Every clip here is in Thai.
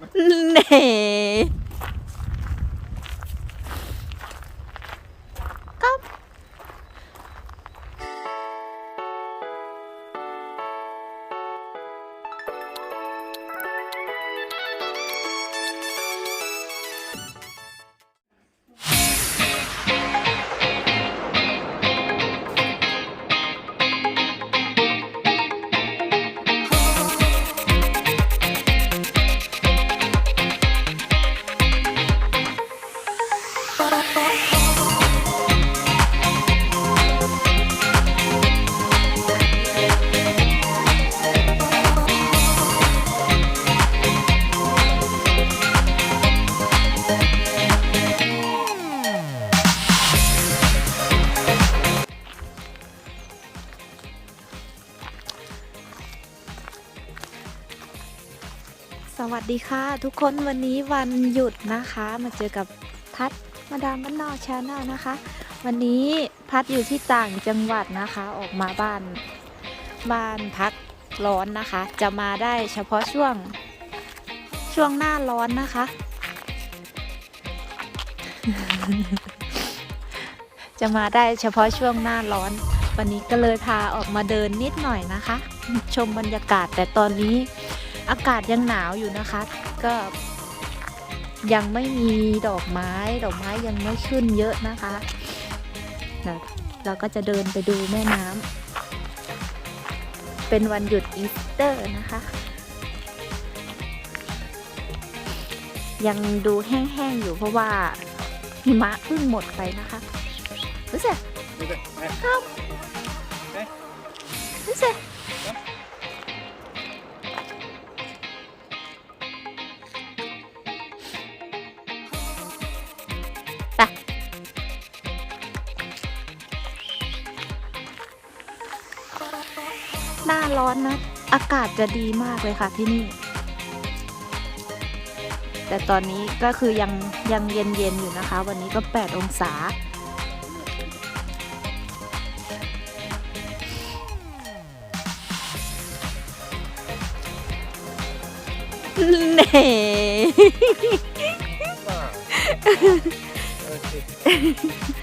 เดีค่ะ ทุกคนวันนี้วันหยุดนะคะ มาเจอกับพัดมาดามบ้านนอกชาแนลนะคะ วันนี้พัดอยู่ที่ต่างจังหวัดนะคะ ออกมาบ้านบ้านพักร้อนนะคะ จะมาได้เฉพาะช่วงช่วงหน้าร้อนนะคะ จะมาได้เฉพาะช่วงหน้าร้อน วันนี้ก็เลยพาออกมาเดินนิดหน่อยนะคะ ชมบรรยากาศแต่ตอนนี้ อากาศยังหนาวอยู่นะคะ ก็ยังไม่มีดอกไม้ ดอกไม้ยังไม่ขึ้นเยอะนะคะนะเราก็จะเดินไปดูแม่น้ำเป็นวันหยุดอีสเตอร์นะคะ ยังดูแห้งๆอยู่เพราะว่าหิมะเพิ่งหมดไปนะคะรู้สึก Mira, eh, ครับเอ๊ะรู้สึก หน้าร้อนนะ อากาศจะดีมากเลยค่ะที่นี่ แต่ตอนนี้ก็คือยังยังเย็นเย็นๆอยู่นะคะ วันนี้ก็ 8 องศา เน่ ok. ไอ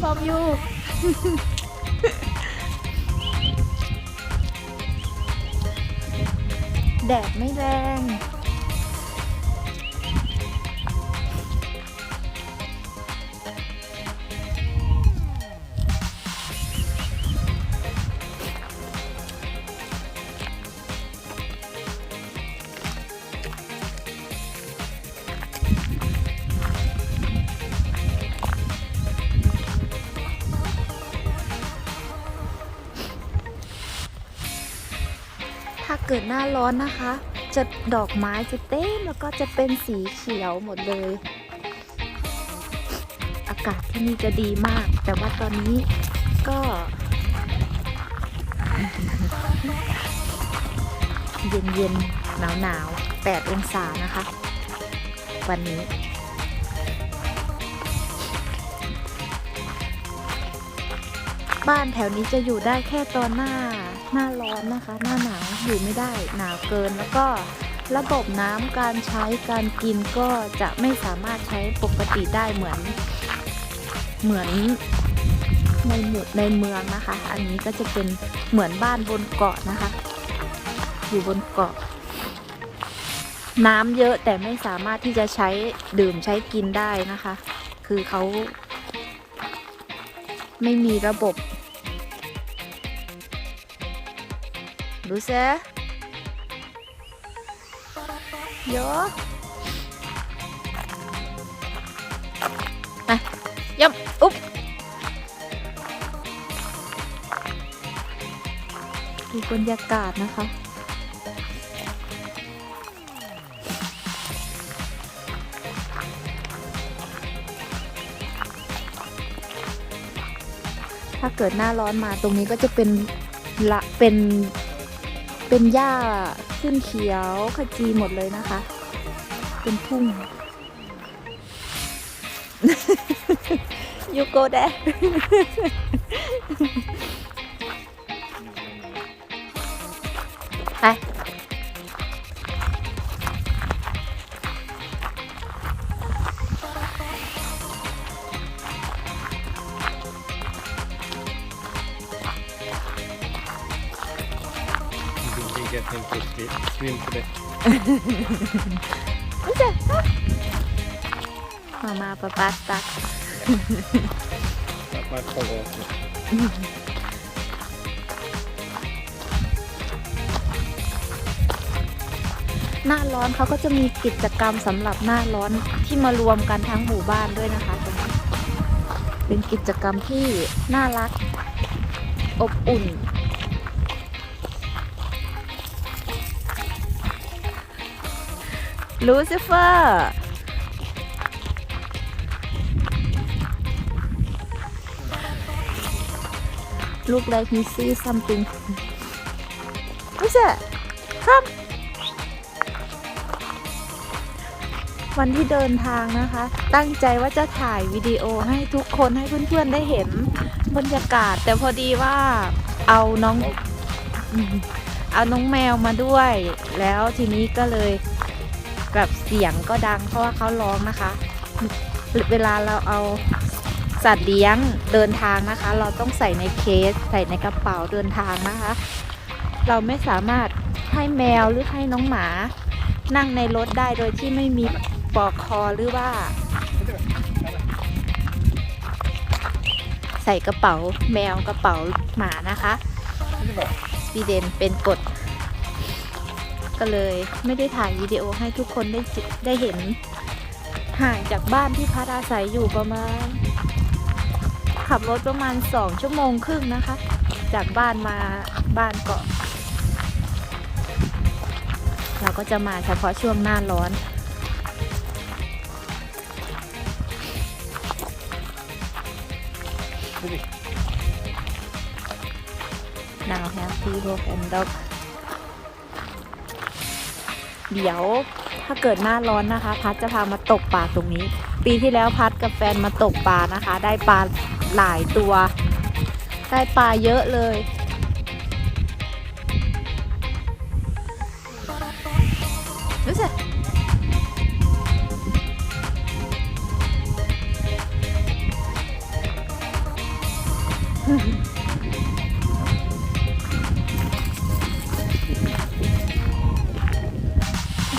from you แดดไม่แรง เกิดหน้าร้อนนะคะ จะดอกไม้จะเต็มแล้วก็จะเป็นสีเขียวหมดเลย อากาศที่นี่จะดีมาก แต่ว่าตอนนี้ก็ เย็นเย็นหนาวหนาวๆ8องศานะคะ วันนี้บ้านแถวนี้จะอยู่ได้แค่ตอนหน้า หน้าร้อนนะคะ หน้าหนาวอยู่ไม่ได้หนาวเกิน แล้วก็ระบบน้ำการใช้การกินก็จะไม่สามารถใช้ปกติได้เหมือนเหมือนในหมู่ในเมืองนะคะ อันนี้ก็จะเป็นเหมือนบ้านบนเกาะนะคะ อยู่บนเกาะ น้ำเยอะแต่ไม่สามารถที่จะใช้ดื่มใช้กินได้นะคะ คือเขาไม่มีระบบ ดูเซเยอะไปย่ำอุ๊บดูบรรยากาศนะคะถ้าเกิดหน้าร้อนมาตรงนี้ก็จะเป็นละเป็น เป็นหญ้าขึ้นเขียวขจีหมดเลยนะคะ เป็นทุ่ง you go there ไป get him to swim, swim today. มามาปะปัดตัก That might fall off. หน้าร้อนเขาก็จะมีกิจกรรมสำหรับหน้าร้อนที่มารวมกันทั้งหมู่บ้านด้วยนะคะตรงนี้เป็นกิจกรรมที่น่ารัก อบอุ่น ลูซิเฟอร์ look like he see something what's that come วันที่เดินทางนะคะ ตั้งใจว่าจะถ่ายวิดีโอให้ทุกคนให้เพื่อนๆได้เห็นบรรยากาศ แต่พอดีว่าเอาน้อง เอาน้องแมวมาด้วย แล้วทีนี้ก็เลย แบบเสียงก็ดังเพราะว่าเขาร้องนะคะ เวลาเราเอาสัตว์เลี้ยงเดินทางนะคะ เราต้องใส่ในเคสใส่ในกระเป๋าเดินทางนะคะ เราไม่สามารถให้แมวหรือให้น้องหมา นั่งในรถได้โดยที่ไม่มีปลอกคอหรือว่า ใส่กระเป๋าแมวกระเป๋าหมานะคะสวีเดนเป็นกฎ ก็เลย ไม่ได้ถ่ายวิดีโอให้ทุกคนได้จิได้เห็น ห่างจากบ้านที่พักอาศัยอยู่ประมาณ ขับรถประมาณสองชั่วโมงครึ่งนะคะ จากบ้านมาบ้านเกาะเราก็จะมาเฉพาะช่วงหน้าร้อน Now happy walk and dog เดี๋ยวถ้าเกิดหน้าร้อนนะคะ พัดจะพามาตกปลาตรงนี้ ปีที่แล้วพัดกับแฟนมาตกปลานะคะ ได้ปลาหลายตัว ได้ปลาเยอะเลย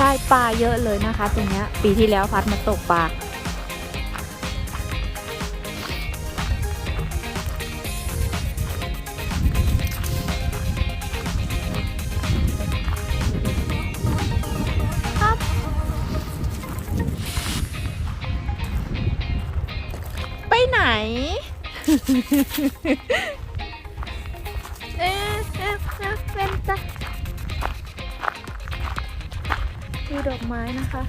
ได้ปลาเยอะเลยนะคะตรงเนี้ยปีที่แล้วพัดมาตกปลาไปไหน ไม้นะคะ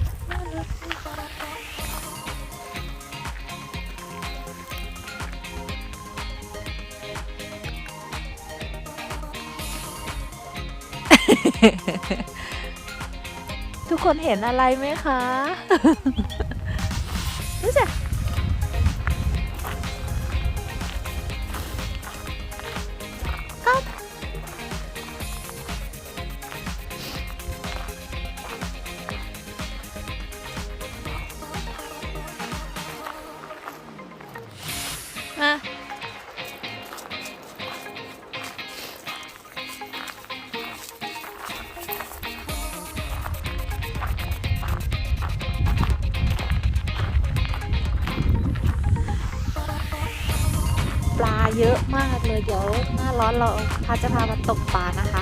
ทุกคนเห็นอะไรไหมคะ เยอะมากเลยเดี๋ยวหน้าร้อนเราพาจะพามาตกปลานะคะ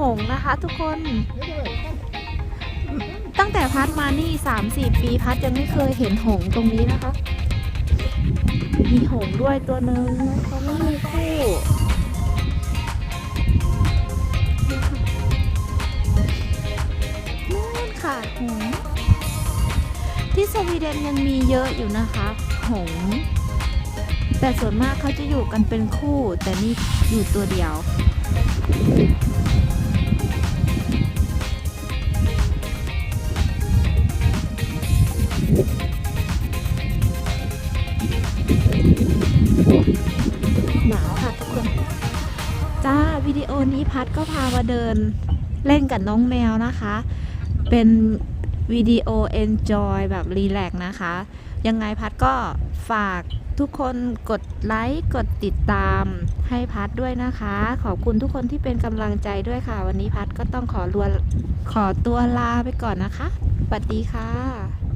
หงนะคะ ทุกคน ตั้งแต่พัดมานี่สามสี่ปีพัดยังไม่เคยเห็นหงตรงนี้นะคะ มีหงด้วยตัวหนึ่งเขาไม่มีคู่นู่นค่ะหงที่สวีเดนยังมีเยอะอยู่นะคะ หง แต่ส่วนมากเขาจะอยู่กันเป็นคู่ แต่นี่อยู่ตัวเดียว พัดก็พามาเดินเล่นกับน้องแมวนะคะ เป็นวิดีโอ enjoy แบบรีแลกซ์นะคะ ยังไงพัดก็ฝากทุกคนกดไลค์กดติดตามให้พัดด้วยนะคะ ขอบคุณทุกคนที่เป็นกำลังใจด้วยค่ะ วันนี้พัดก็ต้องขอรวขอตัวลาไปก่อนนะคะสวัสดีค่ะ